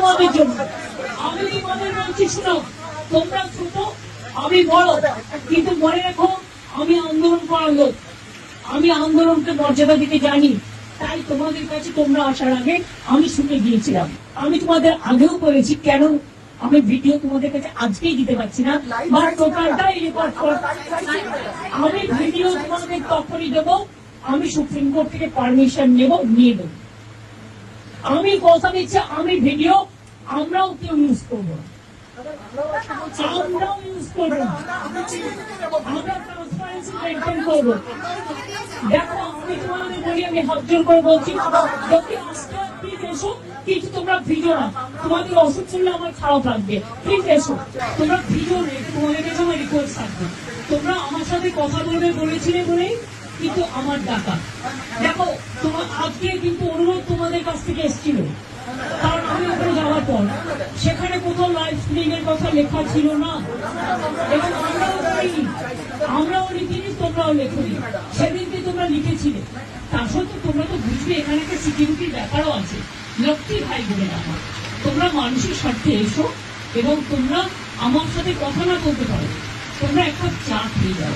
তোমাদের জন্য। আমি তোমাদের বলছি শোনো, তোমরা ছোট, আমি বড়, কিন্তু মনে রেখো, আমি আন্দোলন করার লোক। আমি আন্দোলনকে মর্যাদা দিতে জানি তাই তোমাদের কাছে তোমরা আসার আগে আমি শুনে গিয়েছিলাম। আমি তোমাদের আগেও বলেছি কেন? আমি ভিডিও তোমাদের কাছে আজকেই দিতে পারছি না। বা টোটালটাই রেকর্ড আমি ভিডিও তোমাদের তখনই দেবো, আমি সুপ্রিম কোর্ট থেকে পারমিশন নেব, নিয়ে দেবো আমি কথা দিচ্ছি, আমি ভিডিও আমরাও কেউ ইউজ করব আমি তোমাদের তোমরা না তোমাদের অসুখ শুনলে আমার খারাপ লাগবে। প্লিজ এসো। তোমরা রে, তোমাদের আমার রিকোয়েস্ট থাকবে। তোমরা আমার সাথে কথা বলবে বলেছিলে বলেই, কিন্তু আমার ডাকা। দেখো, তোমার আজকে কিন্তু থেকে কারণ আমি ওখানে যাওয়ার পর সেখানে কোথাও লাইভ স্ট্রিমিং এর কথা লেখা ছিল না। এবং আমরাও করিনি আমরাও লিখিনি তোমরাও লেখনি। সেদিনকে তোমরা লিখেছিলে। তা সত্ত্বেও তোমরা তো বুঝবে, এখানে একটা সিকিউরিটির ব্যাপারও আছে। লক্ষ্মী ভাই বলে আমার। তোমরা মানুষের স্বার্থে এসো এবং তোমরা আমার সাথে কথা না বলতে পারো। তোমরা একটা চা খেয়ে যাও।